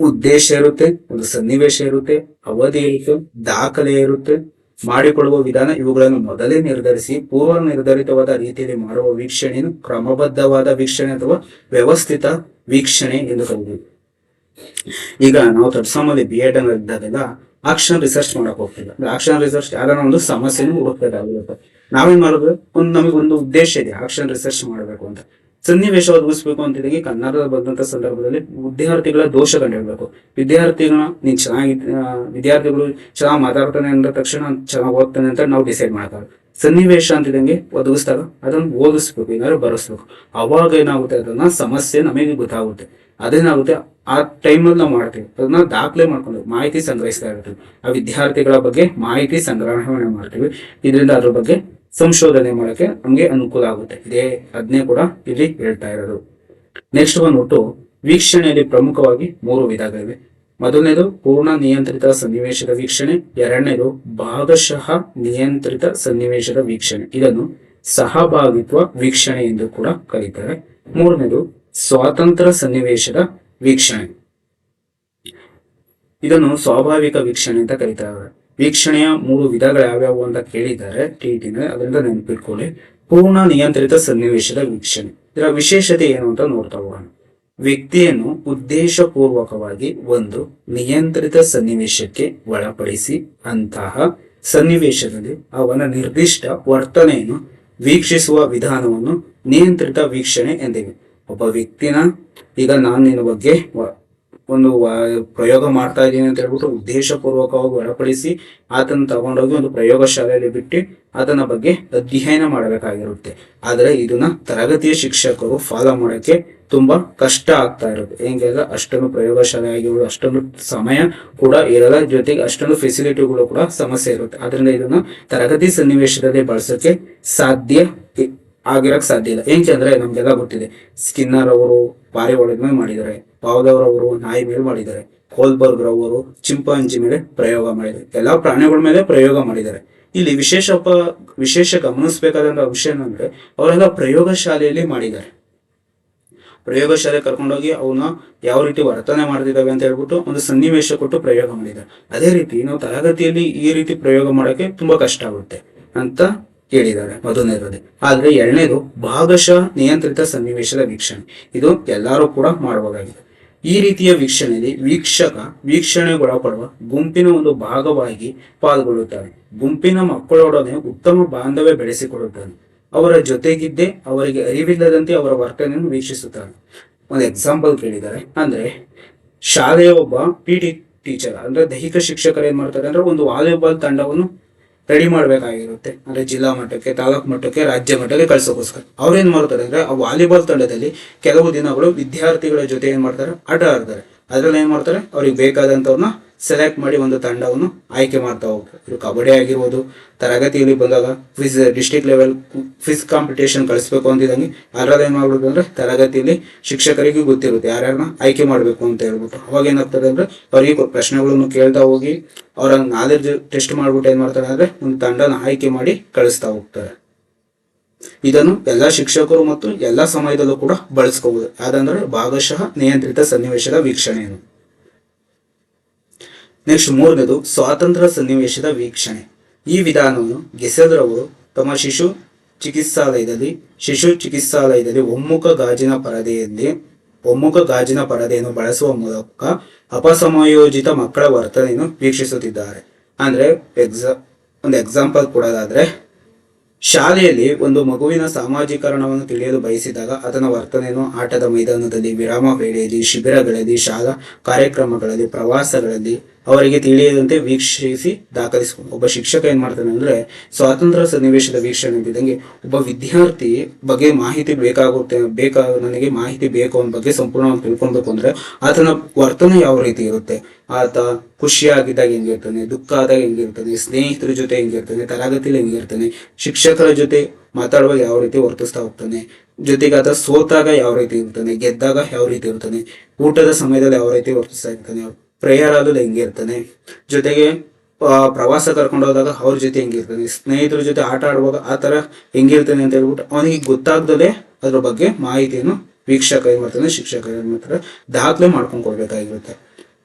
ಉದ್ದೇಶ ಇರುತ್ತೆ, ಒಂದು ಸನ್ನಿವೇಶ ಇರುತ್ತೆ, ಅವಧಿ ಇರುತ್ತೆ, ದಾಖಲೆ ಇರುತ್ತೆ ಮಾಡಿಕೊಳ್ಳುವ ವಿಧಾನ ಇವುಗಳನ್ನು ಮೊದಲೇ ನಿರ್ಧರಿಸಿ, ಪೂರ್ವ ನಿರ್ಧರಿತವಾದ ರೀತಿಯಲ್ಲಿ ಮಾಡುವ ವೀಕ್ಷಣೆಯನ್ನು ಕ್ರಮಬದ್ಧವಾದ ವೀಕ್ಷಣೆ ಅಥವಾ ವ್ಯವಸ್ಥಿತ ವೀಕ್ಷಣೆ ಎಂದು ಕರೆದಿದೆ ಈಗ ನಾವು ತತ್ಸಮಲ್ಲಿ ಬಿ ಎಡ್ ಅನ್ನ ಇದ್ದಾಗೆಲ್ಲ ಆಕ್ಷನ್ ರಿಸರ್ಚ್ ಮಾಡಕ್ ಹೋಗ್ತಿಲ್ಲ ಆಕ್ಷನ್ ರಿಸರ್ಚ್ ಯಾರನ್ನ ಒಂದು ಸಮಸ್ಯೆನೂ ಹುಡುಕ್ಬೇಕಾಗಿರುತ್ತೆ. ನಾವೇನ್ ಮಾಡೋದು? ಒಂದು ನಮಗೆ ಒಂದು ಉದ್ದೇಶ ಇದೆ ಆಕ್ಷನ್ ರಿಸರ್ಚ್ ಮಾಡಬೇಕು ಅಂತ. ಸನ್ನಿವೇಶ ಒದಗಿಸ್ಬೇಕು ಅಂತಿದ್ದಾಗೆ ಕನ್ನಡದ ಬಂದಂತ ಸಂದರ್ಭದಲ್ಲಿ ವಿದ್ಯಾರ್ಥಿಗಳ ದೋಷ ಕಂಡಿಡ್ಬೇಕು ವಿದ್ಯಾರ್ಥಿಗಳ ನೀನ್ ಚೆನ್ನಾಗಿ ವಿದ್ಯಾರ್ಥಿಗಳು ಚೆನ್ನಾಗಿ ಮಾತಾಡ್ತಾನೆ ಅಂದ ತಕ್ಷಣ ಚೆನ್ನಾಗಿ ಓದ್ತಾನೆ ಅಂತ ನಾವು ಡಿಸೈಡ್ ಮಾಡ್ತಾರೆ ಸನ್ನಿವೇಶ ಅಂತಿದಂಗೆ ಒದಗಿಸ್ತಾರ ಅದನ್ನ ಓದಿಸ್ಬೇಕು, ಏನಾದ್ರು ಬರೆಸ್ಬೇಕು. ಅವಾಗ ಏನಾಗುತ್ತೆ ಅದನ್ನ ಸಮಸ್ಯೆ ನಮಗೆ ಗೊತ್ತಾಗುತ್ತೆ. ಅದೇನಾಗುತ್ತೆ ಆ ಟೈಮಲ್ಲಿ ನಾವು ಮಾಡ್ತೀವಿ. ಅದನ್ನ ದಾಖಲೆ ಮಾಡ್ಕೊಂಡು ಮಾಹಿತಿ ಸಂಗ್ರಹಿಸ್ತಾ ಇರ್ತೀವಿ. ಆ ವಿದ್ಯಾರ್ಥಿಗಳ ಬಗ್ಗೆ ಮಾಹಿತಿ ಸಂಗ್ರಹಣೆ ಮಾಡ್ತೀವಿ. ಇದರಿಂದ ಅದ್ರ ಬಗ್ಗೆ ಸಂಶೋಧನೆ ಮಾಡಕ್ಕೆ ನಮ್ಗೆ ಅನುಕೂಲ ಆಗುತ್ತೆ. ಇದೇ ಅದನ್ನೇ ಕೂಡ ಇಲ್ಲಿ ಹೇಳ್ತಾ ಇರೋದು. ನೆಕ್ಸ್ಟ್ ಬಂದ್ಬಿಟ್ಟು ವೀಕ್ಷಣೆಯಲ್ಲಿ ಪ್ರಮುಖವಾಗಿ ಮೂರು ವಿಧಗಳಿವೆ. ಮೊದಲನೇದು ಪೂರ್ಣ ನಿಯಂತ್ರಿತ ಸನ್ನಿವೇಶದ ವೀಕ್ಷಣೆ. ಎರಡನೇದು ಭಾಗಶಃ ನಿಯಂತ್ರಿತ ಸನ್ನಿವೇಶದ ವೀಕ್ಷಣೆ. ಇದನ್ನು ಸಹಭಾಗಿತ್ವ ವೀಕ್ಷಣೆ ಎಂದು ಕೂಡ ಕರೀತಾರೆ. ಮೂರನೇದು ಸ್ವಾತಂತ್ರ್ಯ ಸನ್ನಿವೇಶದ ವೀಕ್ಷಣೆ. ಇದನ್ನು ಸ್ವಾಭಾವಿಕ ವೀಕ್ಷಣೆ ಅಂತ ಕರೀತಾರೆ. ವೀಕ್ಷಣೆಯ ಮೂರು ವಿಧಗಳು ಯಾವ್ಯಾವು ಅಂತ ಕೇಳಿದ್ದಾರೆ ಟಿಟಿನ ಅದರಿಂದ ನೆನಪಿಟ್ಕೊಳ್ಳಿ. ಪೂರ್ಣ ನಿಯಂತ್ರಿತ ಸನ್ನಿವೇಶದ ವೀಕ್ಷಣೆ. ಇದರ ವಿಶೇಷತೆ ಏನು ಅಂತ ನೋಡ್ತಾ ಹೋಗೋಣ. ವ್ಯಕ್ತಿಯನ್ನು ಉದ್ದೇಶಪೂರ್ವಕವಾಗಿ ಒಂದು ನಿಯಂತ್ರಿತ ಸನ್ನಿವೇಶಕ್ಕೆ ಒಳಪಡಿಸಿ ಅಂತಹ ಸನ್ನಿವೇಶದಲ್ಲಿ ಅವನ ನಿರ್ದಿಷ್ಟ ವರ್ತನೆಯನ್ನು ವೀಕ್ಷಿಸುವ ವಿಧಾನವನ್ನು ನಿಯಂತ್ರಿತ ವೀಕ್ಷಣೆ ಎಂದಿವೆ. ಒಬ್ಬ ವ್ಯಕ್ತಿನ, ಈಗ ನಾನು ನಿನ್ನ ಬಗ್ಗೆ ಒಂದು ಪ್ರಯೋಗ ಮಾಡ್ತಾ ಇದ್ದೀನಿ ಅಂತ ಹೇಳ್ಬಿಟ್ಟು ಉದ್ದೇಶಪೂರ್ವಕವಾಗಿ ಒಳಪಡಿಸಿ ಆತನ ತಗೊಂಡೋಗಿ ಒಂದು ಪ್ರಯೋಗಶಾಲೆಯಲ್ಲಿ ಬಿಟ್ಟು ಆತನ ಬಗ್ಗೆ ಅಧ್ಯಯನ ಮಾಡಬೇಕಾಗಿರುತ್ತೆ. ಆದರೆ ಇದನ್ನ ತರಗತಿಯ ಶಿಕ್ಷಕರು ಫಾಲೋ ಮಾಡೋಕ್ಕೆ ತುಂಬಾ ಕಷ್ಟ ಆಗ್ತಾ ಇರುತ್ತೆ. ಹೆಂಗಾಗ ಅಷ್ಟೊಂದು ಪ್ರಯೋಗಶಾಲೆ ಆಗಿರೋದು ಅಷ್ಟೊಂದು ಸಮಯ ಕೂಡ ಇರಲ್ಲ. ಜೊತೆಗೆ ಅಷ್ಟೊಂದು ಫೆಸಿಲಿಟಿಗಳು ಕೂಡ ಸಮಸ್ಯೆ ಇರುತ್ತೆ. ಅದರಿಂದ ಇದನ್ನ ತರಗತಿ ಸನ್ನಿವೇಶದಲ್ಲಿ ಬಳಸೋಕೆ ಸಾಧ್ಯ ಆಗಿರಕ್ ಸಾಧ್ಯ ಇಲ್ಲ. ಏಕೆಂದ್ರೆ ನಮ್ಗೆಲ್ಲ ಗೊತ್ತಿದೆ ಸ್ಕಿನ್ನರ್ ಅವರು ಪಾರಿವಾಳದ ಮೇಲೆ ಮಾಡಿದ್ದಾರೆ. ಪಾವದವರ್ ಅವರು ನಾಯಿ ಮೇಲೆ ಮಾಡಿದ್ದಾರೆ. ಕೋಲ್ಬರ್ಗ್ ಅವರು ಚಿಂಪಾಂಜಿ ಮೇಲೆ ಪ್ರಯೋಗ ಮಾಡಿದ್ದಾರೆ. ಎಲ್ಲಾ ಪ್ರಾಣಿಗಳ ಮೇಲೆ ಪ್ರಯೋಗ ಮಾಡಿದ್ದಾರೆ. ಇಲ್ಲಿ ವಿಶೇಷ ವಿಶೇಷ ಗಮನಿಸಬೇಕಾದಂತ ವಿಷಯ ಏನಂದ್ರೆ, ಅವರೆಲ್ಲ ಪ್ರಯೋಗಶಾಲೆಯಲ್ಲಿ ಮಾಡಿದ್ದಾರೆ. ಪ್ರಯೋಗಶಾಲೆ ಕರ್ಕೊಂಡೋಗಿ ಅವನ್ನ ಯಾವ ರೀತಿ ವರ್ತನೆ ಮಾಡ್ತಿದ್ದಾವೆ ಅಂತ ಹೇಳ್ಬಿಟ್ಟು ಒಂದು ಸನ್ನಿವೇಶ ಕೊಟ್ಟು ಪ್ರಯೋಗ ಮಾಡಿದ್ದಾರೆ. ಅದೇ ರೀತಿ ನಾವು ತರಗತಿಯಲ್ಲಿ ಈ ರೀತಿ ಪ್ರಯೋಗ ಮಾಡೋಕೆ ತುಂಬಾ ಕಷ್ಟ ಆಗುತ್ತೆ ಅಂತ ಹೇಳಿದ್ದಾರೆ ಮೊದಲನೇದೇ ಆದ್ರೆ ಎರಡನೇದು, ಭಾಗಶಃ ನಿಯಂತ್ರಿತ ಸನ್ನಿವೇಶದ ವೀಕ್ಷಣೆ. ಇದು ಎಲ್ಲರೂ ಕೂಡ ಮಾಡಬಹುದಾಗಿದೆ ಈ ರೀತಿಯ ವೀಕ್ಷಣೆಯಲ್ಲಿ ವೀಕ್ಷಕ ವೀಕ್ಷಣೆಗೊಳಪಡುವ ಗುಂಪಿನ ಒಂದು ಭಾಗವಾಗಿ ಪಾಲ್ಗೊಳ್ಳುತ್ತಾನೆ ಗುಂಪಿನ ಮಕ್ಕಳೊಡನೆ ಉತ್ತಮ ಬಾಂಧವ್ಯ ಬೆಳೆಸಿಕೊಡುತ್ತಾನೆ ಅವರ ಜೊತೆಗಿದ್ದೇ ಅವರಿಗೆ ಅರಿವಿಲ್ಲದಂತೆ ಅವರ ವರ್ತನೆಯನ್ನು ವೀಕ್ಷಿಸುತ್ತಾರೆ. ಒಂದು ಎಕ್ಸಾಂಪಲ್ ಕೇಳಿದ್ದಾರೆ. ಅಂದ್ರೆ ಶಾಲೆಯ ಒಬ್ಬ ಪಿ ಟಿ ಟೀಚರ್ ಅಂದ್ರೆ ದೈಹಿಕ ಶಿಕ್ಷಕರು ಏನ್ ಮಾಡ್ತಾರೆ ಅಂದ್ರೆ ಒಂದು ವಾಲಿಬಾಲ್ ತಂಡವನ್ನು ರೆಡಿ ಮಾಡಬೇಕಾಗಿರುತ್ತೆ. ಅಂದರೆ ಜಿಲ್ಲಾ ಮಟ್ಟಕ್ಕೆ, ತಾಲೂಕು ಮಟ್ಟಕ್ಕೆ, ರಾಜ್ಯ ಮಟ್ಟಕ್ಕೆ ಕಳ್ಸೋಕೋಸ್ಕರ ಏನು ಮಾಡ್ತಾರೆ ಅಂದರೆ ಆ ವಾಲಿಬಾಲ್ ತಂಡದಲ್ಲಿ ಕೆಲವು ದಿನಗಳು ವಿದ್ಯಾರ್ಥಿಗಳ ಜೊತೆ ಏನು ಮಾಡ್ತಾರೆ? ಆಟ ಆಡ್ತಾರೆ. ಅದ್ರಲ್ಲಿ ಏನ್ ಮಾಡ್ತಾರೆ? ಅವ್ರಿಗೆ ಬೇಕಾದಂತವ್ರನ್ನ ಸೆಲೆಕ್ಟ್ ಮಾಡಿ ಒಂದು ತಂಡವನ್ನು ಆಯ್ಕೆ ಮಾಡ್ತಾ ಹೋಗ್ತಾರೆ. ಇವರು ಕಬಡ್ಡಿ ಆಗಿರ್ಬೋದು, ತರಗತಿಯಲ್ಲಿ ಬಂದಾಗ first district level first competition ಕಳಿಸ್ಬೇಕು ಅಂತಿದಂಗೆ ಅದ್ರಲ್ಲಿ ಏನ್ ಮಾಡ್ಬೇಕು ಅಂದ್ರೆ ತರಗತಿಯಲ್ಲಿ ಶಿಕ್ಷಕರಿಗೂ ಗೊತ್ತಿರುತ್ತೆ ಯಾರ್ಯಾರನ್ನ ಆಯ್ಕೆ ಮಾಡ್ಬೇಕು ಅಂತ ಹೇಳ್ಬಿಟ್ಟು. ಅವಾಗ ಏನಾಗ್ತದೆ ಅಂದ್ರೆ ಅವರಿಗೆ ಪ್ರಶ್ನೆಗಳನ್ನು ಕೇಳ್ತಾ ಹೋಗಿ ಅವರ ನಾಲೆಡ್ಜ್ ಟೆಸ್ಟ್ ಮಾಡ್ಬಿಟ್ಟು ಏನ್ ಮಾಡ್ತಾರೆ ಅಂದ್ರೆ ಒಂದು ತಂಡನ ಆಯ್ಕೆ ಮಾಡಿ ಕಳಿಸ್ತಾ ಹೋಗ್ತಾರೆ. ಇದನ್ನು ಎಲ್ಲಾ ಶಿಕ್ಷಕರು ಮತ್ತು ಎಲ್ಲಾ ಸಮಯದಲ್ಲೂ ಕೂಡ ಬಳಸ್ಕೋಬಹುದು ಯಾಕಂದ್ರೆ ಭಾಗಶಃ ನಿಯಂತ್ರಿತ ಸನ್ನಿವೇಶದ ವೀಕ್ಷಣೆಯನ್ನು. ನೆಕ್ಸ್ಟ್ ಮೂರನೇದು ಸ್ವಾತಂತ್ರ್ಯ ಸನ್ನಿವೇಶದ ವೀಕ್ಷಣೆ. ಈ ವಿಧಾನವನ್ನು ಗೆಸೆದ್ರವರು ತಮ್ಮ ಶಿಶು ಚಿಕಿತ್ಸಾಲಯದಲ್ಲಿ ಶಿಶು ಚಿಕಿತ್ಸಾಲಯದಲ್ಲಿ ಒಮ್ಮುಖ ಗಾಜಿನ ಪರದೆಯಲ್ಲಿ ಒಮ್ಮುಖ ಗಾಜಿನ ಪರದೆಯನ್ನು ಬಳಸುವ ಮೂಲಕ ಅಪಸಮಯೋಜಿತ ಮಕ್ಕಳ ವರ್ತನೆಯನ್ನು ವೀಕ್ಷಿಸುತ್ತಿದ್ದಾರೆ. ಅಂದ್ರೆ ಎಕ್ಸಾ, ಒಂದು ಎಕ್ಸಾಂಪಲ್ ಕೊಡೋದಾದ್ರೆ ಶಾಲೆಯಲ್ಲಿ ಒಂದು ಮಗುವಿನ ಸಾಮಾಜೀಕರಣವನ್ನು ತಿಳಿಯಲು ಬಯಸಿದಾಗ ಅದರ ವರ್ತನೆಯನ್ನು ಆಟದ ಮೈದಾನದಲ್ಲಿ ವಿರಾಮ ವೇಳೆಯಲ್ಲಿ ಶಿಬಿರಗಳಲ್ಲಿ ಶಾಲಾ ಕಾರ್ಯಕ್ರಮಗಳಲ್ಲಿ ಪ್ರವಾಸಗಳಲ್ಲಿ ಅವರಿಗೆ ತಿಳಿಯದಂತೆ ವೀಕ್ಷಿಸಿ ದಾಖಲಿಸಿಕೊಂಡು ಒಬ್ಬ ಶಿಕ್ಷಕ ಏನ್ ಮಾಡ್ತಾನೆ ಅಂದ್ರೆ ಸ್ವಾತಂತ್ರ್ಯ ಸನ್ನಿವೇಶದ ವೀಕ್ಷಣೆ ಅಂತಿದ್ದಂಗೆ ಒಬ್ಬ ವಿದ್ಯಾರ್ಥಿ ಬಗ್ಗೆ ಮಾಹಿತಿ ಬೇಕಾಗುತ್ತೆ, ಬೇಕಾ, ನನಗೆ ಮಾಹಿತಿ ಬೇಕು ಅನ್ನೋ ಬಗ್ಗೆ ಸಂಪೂರ್ಣವಾಗಿ ತಿಳ್ಕೊಬೇಕು ಅಂದ್ರೆ ಆತನ ವರ್ತನೆ ಯಾವ ರೀತಿ ಇರುತ್ತೆ? ಆತ ಖುಷಿಯಾಗಿದ್ದಾಗ ಹೆಂಗಿರ್ತಾನೆ ದುಃಖ ಆದಾಗ ಹೆಂಗಿರ್ತಾನೆ ಸ್ನೇಹಿತರ ಜೊತೆ ಹೆಂಗಿರ್ತಾನೆ ತರಗತಿಯಲ್ಲಿ ಹೆಂಗಿರ್ತಾನೆ ಶಿಕ್ಷಕರ ಜೊತೆ ಮಾತಾಡುವಾಗ ಯಾವ ರೀತಿ ವರ್ತಿಸ್ತಾ ಹೋಗ್ತಾನೆ, ಜೊತೆಗೆ ಆತ ಸೋತಾಗ ಯಾವ ರೀತಿ ಇರ್ತಾನೆ, ಗೆದ್ದಾಗ ಯಾವ ರೀತಿ ಇರ್ತಾನೆ, ಊಟದ ಸಮಯದಲ್ಲಿ ಯಾವ ರೀತಿ ವರ್ತಿಸ್ತಾ ಇರ್ತಾನೆ ಪ್ರೇಯರ್ ಆದಲ್ಲಿ ಹೆಂಗಿರ್ತಾನೆ ಜೊತೆಗೆ ಪ್ರವಾಸ ಕರ್ಕೊಂಡು ಹೋದಾಗ ಅವ್ರ ಜೊತೆ ಹೆಂಗಿರ್ತಾನೆ ಸ್ನೇಹಿತರ ಜೊತೆ ಆಟ ಆಡುವಾಗ ಆ ತರ ಹೆಂಗಿರ್ತಾನೆ ಅಂತ ಹೇಳ್ಬಿಟ್ಟು ಅವನಿಗೆ ಗೊತ್ತಾಗ್ದಲೆ ಅದ್ರ ಬಗ್ಗೆ ಮಾಹಿತಿಯನ್ನು ವೀಕ್ಷಕ ಏನ್ ಮಾಡ್ತಾನೆ, ಶಿಕ್ಷಕ ಏನ್ ಮಾಡ್ತಾರೆ ದಾಖಲೆ ಮಾಡ್ಕೊಂಡು ಕೊಡ್ಬೇಕಾಗಿರುತ್ತೆ.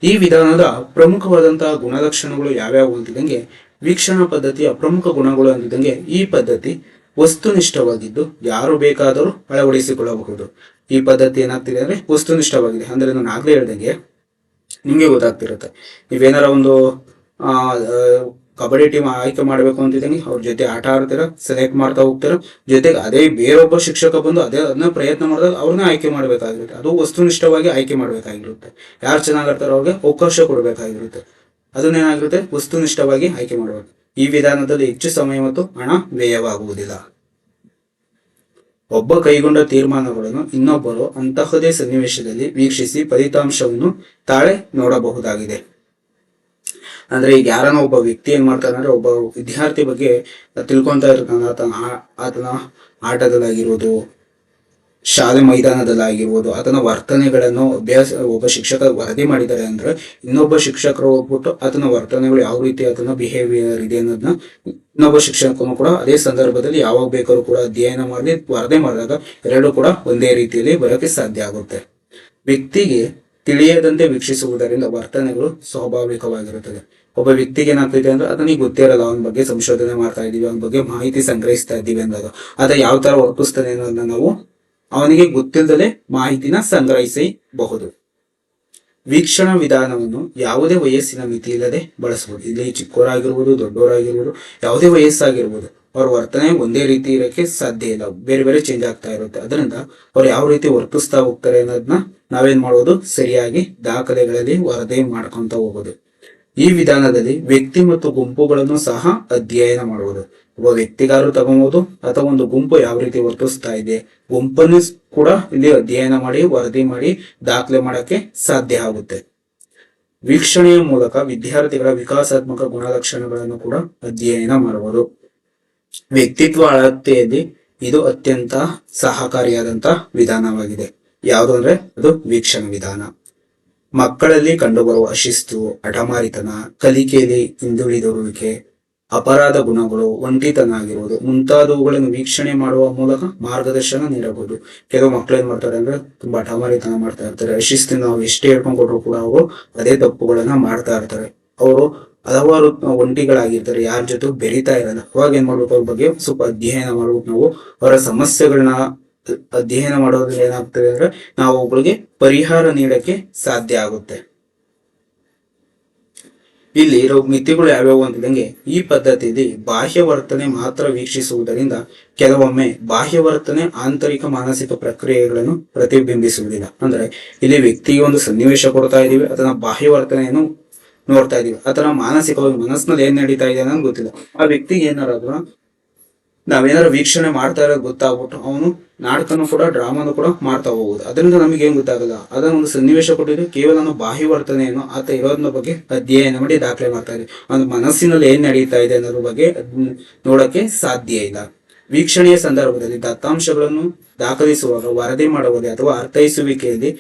ಈ ವಿಧಾನದ ಪ್ರಮುಖವಾದಂತಹ ಗುಣಲಕ್ಷಣಗಳು ಯಾವ್ಯಾವು ಅಂತಿದ್ದಂಗೆ, ವೀಕ್ಷಣಾ ಪದ್ಧತಿಯ ಪ್ರಮುಖ ಗುಣಗಳು ಅಂತಿದ್ದಂಗೆ ಈ ಪದ್ಧತಿ ವಸ್ತುನಿಷ್ಠವಾಗಿದ್ದು ಯಾರು ಬೇಕಾದರೂ ಅಳವಡಿಸಿಕೊಳ್ಳಬಹುದು. ಈ ಪದ್ಧತಿ ಏನಾಗ್ತಿದೆ ಅಂದ್ರೆ ವಸ್ತುನಿಷ್ಠವಾಗಿದೆ. ಅಂದ್ರೆ ನಾನು ಆಗ್ಲೇ ಹೇಳ್ದಂಗೆ ನಿಮ್ಗೆ ಗೊತ್ತಾಗ್ತಿರುತ್ತೆ. ನೀವೇನಾರ ಒಂದು ಕಬಡ್ಡಿ ಟೀಮ್ ಆಯ್ಕೆ ಮಾಡಬೇಕು ಅಂತಿದ್ದಂಗೆ ಅವ್ರ ಜೊತೆ ಆಟ ಆಡ್ತೀರ ಸೆಲೆಕ್ಟ್ ಮಾಡ್ತಾ ಹೋಗ್ತೀರ, ಜೊತೆಗೆ ಅದೇ ಬೇರೊಬ್ಬ ಶಿಕ್ಷಕ ಬಂದು ಅದೇ ಅದನ್ನ ಪ್ರಯತ್ನ ಮಾಡಿದಾಗ ಅವ್ರನ್ನ ಆಯ್ಕೆ ಮಾಡ್ಬೇಕಾಗಿರುತ್ತೆ. ಅದು ವಸ್ತುನಿಷ್ಠವಾಗಿ ಆಯ್ಕೆ ಮಾಡ್ಬೇಕಾಗಿರುತ್ತೆ. ಯಾರು ಚೆನ್ನಾಗಿರ್ತಾರೋ ಅವ್ರಿಗೆ ಅವಕಾಶ ಕೊಡ್ಬೇಕಾಗಿರುತ್ತೆ. ಅದನ್ನೇನಾಗಿರುತ್ತೆ? ವಸ್ತುನಿಷ್ಠವಾಗಿ ಆಯ್ಕೆ ಮಾಡಬೇಕು. ಈ ವಿಧಾನದಲ್ಲಿ ಹೆಚ್ಚು ಸಮಯ ಮತ್ತು ಹಣ ವ್ಯಯವಾಗುವುದಿಲ್ಲ. ಒಬ್ಬ ಕೈಗೊಂಡ ತೀರ್ಮಾನಗಳನ್ನು ಇನ್ನೊಬ್ಬರು ಅಂತಹದೇ ಸನ್ನಿವೇಶದಲ್ಲಿ ವೀಕ್ಷಿಸಿ ಫಲಿತಾಂಶವನ್ನು ತಾಳೆ ನೋಡಬಹುದಾಗಿದೆ. ಅಂದ್ರೆ ಈಗ ಯಾರನ್ನ ಒಬ್ಬ ವ್ಯಕ್ತಿ ಏನ್ ಮಾಡ್ತಾನೆ ಅಂದ್ರೆ ಒಬ್ಬ ವಿದ್ಯಾರ್ಥಿ ಬಗ್ಗೆ ತಿಳ್ಕೊಂತ ಇರ್ತಾನೆ. ಆತನ ಆಟದಲ್ಲಾಗಿರೋದು ಶಾಲೆ ಮೈದಾನದಲ್ಲಾಗಿರ್ಬೋದು, ಆತನ ವರ್ತನೆಗಳನ್ನು ಅಭ್ಯಾಸ, ಒಬ್ಬ ಶಿಕ್ಷಕ ವರದಿ ಮಾಡಿದ್ದಾರೆ ಅಂದ್ರೆ ಇನ್ನೊಬ್ಬ ಶಿಕ್ಷಕರು ಹೋಗ್ಬಿಟ್ಟು ಆತನ ವರ್ತನೆಗಳು ಯಾವ ರೀತಿ ಆತನ ಬಿಹೇವಿಯರ್ ಇದೆ ಅನ್ನೋದನ್ನ ಇನ್ನೊಬ್ಬ ಶಿಕ್ಷಕನು ಕೂಡ ಅದೇ ಸಂದರ್ಭದಲ್ಲಿ ಯಾವಾಗ ಬೇಕಾದ್ರೂ ಕೂಡ ಅಧ್ಯಯನ ಮಾಡಿ, ವರದಿ ಮಾಡಿದಾಗ ಎರಡು ಕೂಡ ಒಂದೇ ರೀತಿಯಲ್ಲಿ ಬರೋಕೆ ಸಾಧ್ಯ ಆಗುತ್ತೆ. ವ್ಯಕ್ತಿಗೆ ತಿಳಿಯದಂತೆ ವೀಕ್ಷಿಸುವುದರಿಂದ ವರ್ತನೆಗಳು ಸ್ವಾಭಾವಿಕವಾಗಿರುತ್ತದೆ. ಒಬ್ಬ ವ್ಯಕ್ತಿಗೆ ಏನಾಗ್ತಿದೆ ಅಂದ್ರೆ ಅದನಿಗೆ ಗೊತ್ತಿರಲ್ಲ ಅವನ ಬಗ್ಗೆ ಸಂಶೋಧನೆ ಮಾಡ್ತಾ ಇದೀವಿ, ಅವನ ಬಗ್ಗೆ ಮಾಹಿತಿ ಸಂಗ್ರಹಿಸ್ತಾ ಇದ್ದೀವಿ ಅಂದಾಗ. ಅದ ಯಾವ ತರ ವರ್ತಿಸ್ತಾನೆ ಅನ್ನೋದನ್ನ ನಾವು ಅವನಿಗೆ ಗೊತ್ತಿಲ್ಲದಲೇ ಮಾಹಿತಿನ ಸಂಗ್ರಹಿಸಬಹುದು. ವೀಕ್ಷಣಾ ವಿಧಾನವನ್ನು ಯಾವುದೇ ವಯಸ್ಸಿನ ಮಿತಿ ಇಲ್ಲದೆ ಬಳಸಬಹುದು. ಇಲ್ಲಿ ಚಿಕ್ಕವರಾಗಿರ್ಬೋದು, ದೊಡ್ಡವರಾಗಿರ್ಬೋದು, ಯಾವುದೇ ವಯಸ್ಸಾಗಿರ್ಬೋದು, ಅವರ ವರ್ತನೆ ಒಂದೇ ರೀತಿ ಇರೋಕ್ಕೆ ಸಾಧ್ಯ ಇಲ್ಲ. ಬೇರೆ ಬೇರೆ ಚೇಂಜ್ ಆಗ್ತಾ ಇರುತ್ತೆ. ಅದರಿಂದ ಅವ್ರು ಯಾವ ರೀತಿ ವರ್ತಿಸ್ತಾ ಹೋಗ್ತಾರೆ ಅನ್ನೋದನ್ನ ನಾವೇನ್ ಮಾಡೋದು ಸರಿಯಾಗಿ ದಾಖಲೆಗಳಲ್ಲಿ ವರದಿ ಮಾಡ್ಕೊಂತ ಹೋಗೋದು. ಈ ವಿಧಾನದಲ್ಲಿ ವ್ಯಕ್ತಿ ಮತ್ತು ಗುಂಪುಗಳನ್ನು ಸಹ ಅಧ್ಯಯನ ಮಾಡುವುದು ಒಬ್ಬ ವ್ಯಕ್ತಿಗಾರರು ತಗೋಬಹುದು ಅಥವಾ ಒಂದು ಗುಂಪು ಯಾವ ರೀತಿ ವರ್ತಿಸ್ತಾ ಇದೆ. ಗುಂಪನ್ನು ಕೂಡ ಇಲ್ಲಿ ಅಧ್ಯಯನ ಮಾಡಿ, ವರದಿ ಮಾಡಿ, ದಾಖಲೆ ಮಾಡಕ್ಕೆ ಸಾಧ್ಯ ಆಗುತ್ತೆ. ವೀಕ್ಷಣೆಯ ಮೂಲಕ ವಿದ್ಯಾರ್ಥಿಗಳ ವಿಕಾಸಾತ್ಮಕ ಗುಣಲಕ್ಷಣಗಳನ್ನು ಕೂಡ ಅಧ್ಯಯನ ಮಾಡಬಹುದು ವ್ಯಕ್ತಿತ್ವ ಅಳತೆಯಲ್ಲಿ ಇದು ಅತ್ಯಂತ ಸಹಕಾರಿಯಾದಂತ ವಿಧಾನವಾಗಿದೆ. ಯಾವುದು ಅಂದ್ರೆ ಅದು ವೀಕ್ಷಣ ವಿಧಾನ. ಮಕ್ಕಳಲ್ಲಿ ಕಂಡುಬರುವ ಶಿಸ್ತು ಅಡಮಾರಿತನ ಕಲಿಕೆಯಲ್ಲಿ ಹಿಂದುಳಿದಿರುವಿಕೆ ಅಪರಾಧ ಗುಣಗಳು ಒಂಟಿತನ ಆಗಿರುವುದು ಮುಂತಾದವುಗಳನ್ನು ವೀಕ್ಷಣೆ ಮಾಡುವ ಮೂಲಕ ಮಾರ್ಗದರ್ಶನ ನೀಡಬಹುದು. ಕೆಲವು ಮಕ್ಕಳು ಏನ್ ಮಾಡ್ತಾರೆ ಅಂದ್ರೆ ತುಂಬಾ ಠಮಾರಿತನ ಮಾಡ್ತಾ ಇರ್ತಾರೆ. ಶಿಸ್ತಿನ ನಾವು ಎಷ್ಟೇ ಹೇಳ್ಕೊಂಡ್ ಕೂಡ ಅವರು ಅದೇ ತಪ್ಪುಗಳನ್ನ ಮಾಡ್ತಾ ಇರ್ತಾರೆ. ಅವರು ಹಲವಾರು ಒಂಟಿಗಳಾಗಿರ್ತಾರೆ. ಯಾರ ಜೊತೆ ಬೆರೀತಾ ಇರಲ್ಲ. ಅವಾಗ ಏನ್ ಮಾಡ್ಬೇಕು ಅವ್ರ ಬಗ್ಗೆ ಸ್ವಲ್ಪ ಅಧ್ಯಯನ ಮಾಡ್ಬೇಕು ನಾವು. ಅವರ ಸಮಸ್ಯೆಗಳನ್ನ ಅಧ್ಯಯನ ಮಾಡೋದ್ರಿಂದ ಏನಾಗ್ತದೆ ಅಂದ್ರೆ ನಾವು ಅವುಗಳಿಗೆ ಪರಿಹಾರ ನೀಡಕ್ಕೆ ಸಾಧ್ಯ ಆಗುತ್ತೆ. ಇಲ್ಲಿ ಮಿತಿಗಳು ಯಾವ್ಯಾವು ಅಂತಂಗೆ ಈ ಪದ್ಧತಿಯಲ್ಲಿ ಬಾಹ್ಯ ವರ್ತನೆ ಮಾತ್ರ ವೀಕ್ಷಿಸುವುದರಿಂದ ಕೆಲವೊಮ್ಮೆ ಬಾಹ್ಯ ವರ್ತನೆ ಆಂತರಿಕ ಮಾನಸಿಕ ಪ್ರಕ್ರಿಯೆಗಳನ್ನು ಪ್ರತಿಬಿಂಬಿಸುವುದಿಲ್ಲ. ಅಂದ್ರೆ ಇಲ್ಲಿ ವ್ಯಕ್ತಿಗೆ ಒಂದು ಸನ್ನಿವೇಶ ಕೊಡ್ತಾ ಇದೀವಿ ಅದನ್ನ ಬಾಹ್ಯ ವರ್ತನೆಯನ್ನು ನೋಡ್ತಾ ಇದೀವಿ ಅಥವಾ ಮಾನಸಿಕವಾಗಿ ಮನಸ್ಸಿನಲ್ಲಿ ಏನ್ ನಡೀತಾ ಇದೆ ಅನ್ನೋದು ಗೊತ್ತಿಲ್ಲ. ಆ ವ್ಯಕ್ತಿಗೆ ಏನಾದ್ರು ನಾವೇನಾದ್ರು ವೀಕ್ಷಣೆ ಮಾಡ್ತಾ ಇರೋ ಗೊತ್ತಾಗ್ಬಿಟ್ಟು ಅವನು ನಾಟಕನು ಕೂಡ, ಡ್ರಾಮಾನು ಕೂಡ ಮಾಡ್ತಾ ಹೋಗುದು. ಅದರಿಂದ ನಮಗೆ ಏನ್ ಗೊತ್ತಾಗಲ್ಲ. ಅದನ್ನ ಒಂದು ಸನ್ನಿವೇಶ ಕೊಟ್ಟಿದ್ದು ಕೇವಲ ನಾವು ಬಾಹ್ಯ ವರ್ತನೆಯನ್ನು ಆತ ಇರೋದ್ರ ಬಗ್ಗೆ ಅಧ್ಯಯನ ಮಾಡಿ ದಾಖಲೆ ಮಾಡ್ತಾ ಇದೆ ಒಂದು ಮನಸ್ಸಿನಲ್ಲಿ ಏನ್ ನಡೀತಾ ಇದೆ ಅನ್ನೋದ್ರ ಬಗ್ಗೆ ನೋಡಕ್ಕೆ ಸಾಧ್ಯ ಇಲ್ಲ. ವೀಕ್ಷಣೆಯ ಸಂದರ್ಭದಲ್ಲಿ ದತ್ತಾಂಶಗಳನ್ನು ದಾಖಲಿಸುವಾಗ ವರದಿ ಮಾಡುವುದೇ ಅಥವಾ ಅರ್ಥೈಸುವಿಕೆಯಲ್ಲಿ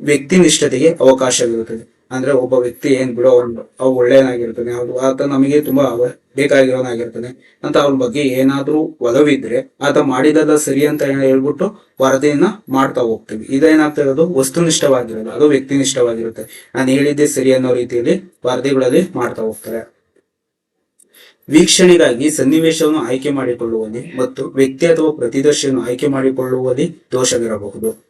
ವ್ಯಕ್ತಿನಿಷ್ಠತೆಗೆ ಅವಕಾಶವಿರುತ್ತದೆ. ಅಂದ್ರೆ ಒಬ್ಬ ವ್ಯಕ್ತಿ ಏನ್ ಬಿಡೋ, ಅವ್ನು ಅವ್ ಒಳ್ಳೆಯನಾಗಿರ್ತಾನೆ, ಅವ್ರು ಆತ ನಮಗೆ ತುಂಬಾ ಬೇಕಾಗಿರೋನಾಗಿರ್ತಾನೆ ಅಂತ ಅವ್ರ ಬಗ್ಗೆ ಏನಾದ್ರೂ ಒಲವಿದ್ರೆ ಆತ ಮಾಡಿದಲ್ಲ ಸರಿ ಅಂತ ಹೇಳ್ಬಿಟ್ಟು ವರದಿಯನ್ನ ಮಾಡ್ತಾ ಹೋಗ್ತೀವಿ. ಇದೇನಾಗ್ತಾ ಇರೋದು? ವಸ್ತುನಿಷ್ಠವಾಗಿರೋದು. ಅದು ವ್ಯಕ್ತಿನಿಷ್ಠವಾಗಿರುತ್ತೆ. ನಾನು ಹೇಳಿದ್ದೆ ಸರಿ ಅನ್ನೋ ರೀತಿಯಲ್ಲಿ ವರದಿಗಳಲ್ಲಿ ಮಾಡ್ತಾ ಹೋಗ್ತಾರೆ. ವೀಕ್ಷಣೆಗಾಗಿ ಸನ್ನಿವೇಶವನ್ನು ಆಯ್ಕೆ ಮಾಡಿಕೊಳ್ಳುವಲ್ಲಿ ಮತ್ತು ವ್ಯಕ್ತಿ ಅಥವಾ ಪ್ರತಿದರ್ಶಿಯನ್ನು ಆಯ್ಕೆ ಮಾಡಿಕೊಳ್ಳುವಲ್ಲಿ ದೋಷವಿರಬಹುದು.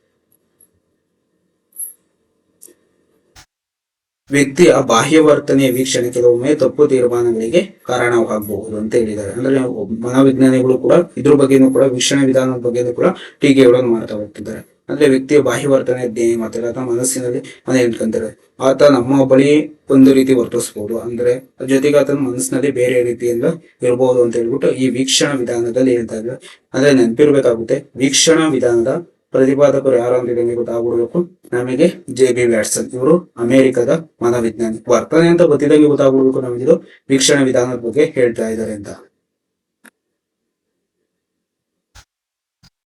ವ್ಯಕ್ತಿಯ ಬಾಹ್ಯ ವರ್ತನೆಯ ವೀಕ್ಷಣೆ ಕೆಲವೊಮ್ಮೆ ತಪ್ಪು ತೀರ್ಮಾನಗಳಿಗೆ ಕಾರಣವಾಗಬಹುದು ಅಂತ ಹೇಳಿದ್ದಾರೆ. ಅಂದ್ರೆ ಮನೋವಿಜ್ಞಾನಿಗಳು ಕೂಡ ಇದ್ರ ಬಗ್ಗೆನೂ ಕೂಡ, ವೀಕ್ಷಣೆ ವಿಧಾನದ ಬಗ್ಗೆನೂ ಕೂಡ ಟೀಕೆಗಳನ್ನು ಮಾಡ್ತಾ ಹೋಗ್ತಿದ್ದಾರೆ. ಅಂದ್ರೆ ವ್ಯಕ್ತಿಯ ಬಾಹ್ಯ ವರ್ತನೆ ಅಧ್ಯಯನ ಮಾಡ್ತಾರೆ ಅಥವಾ ಮನಸ್ಸಿನಲ್ಲಿ ಮನೆ ಹೇಳ್ಕೊಂತಾರೆ ಆತ ನಮ್ಮ ಬಳಿ ಒಂದು ರೀತಿ ವರ್ತಿಸಬಹುದು ಅಂದ್ರೆ ಜೊತೆಗೆ ಆತನ ಮನಸ್ಸಿನಲ್ಲಿ ಬೇರೆ ರೀತಿಯಿಂದ ಇರಬಹುದು ಅಂತ ಹೇಳ್ಬಿಟ್ಟು ಈ ವೀಕ್ಷಣಾ ವಿಧಾನದಲ್ಲಿ ಹೇಳ್ತಾ ಇದ್ದಾರೆ. ಅಂದ್ರೆ ನೆನಪಿರ್ಬೇಕಾಗುತ್ತೆ, ವೀಕ್ಷಣಾ ವಿಧಾನದ ಪ್ರತಿಪಾದಕರು ಯಾರು ಅಂತ ನಿಮಗೆ ಗೊತ್ತಾಗ್ಬಿಡ್ಬೇಕು. ನಮಗೆ ಜೆ ಬಿ ವ್ಯಾಟ್ಸನ್ ಇವರು ಅಮೆರಿಕದ ಮನೋವಿಜ್ಞಾನಿ. ವರ್ತನೆ ಅಂತ ಗೊತ್ತಿದ್ದಂಗೆ ಗೊತ್ತಾಗ್ಬಿಡ್ಬೇಕು ನಮಗಿದು. ವೀಕ್ಷಣೆ ವಿಧಾನದ ಬಗ್ಗೆ ಹೇಳ್ತಾ ಇದ್ದಾರೆ ಅಂತ.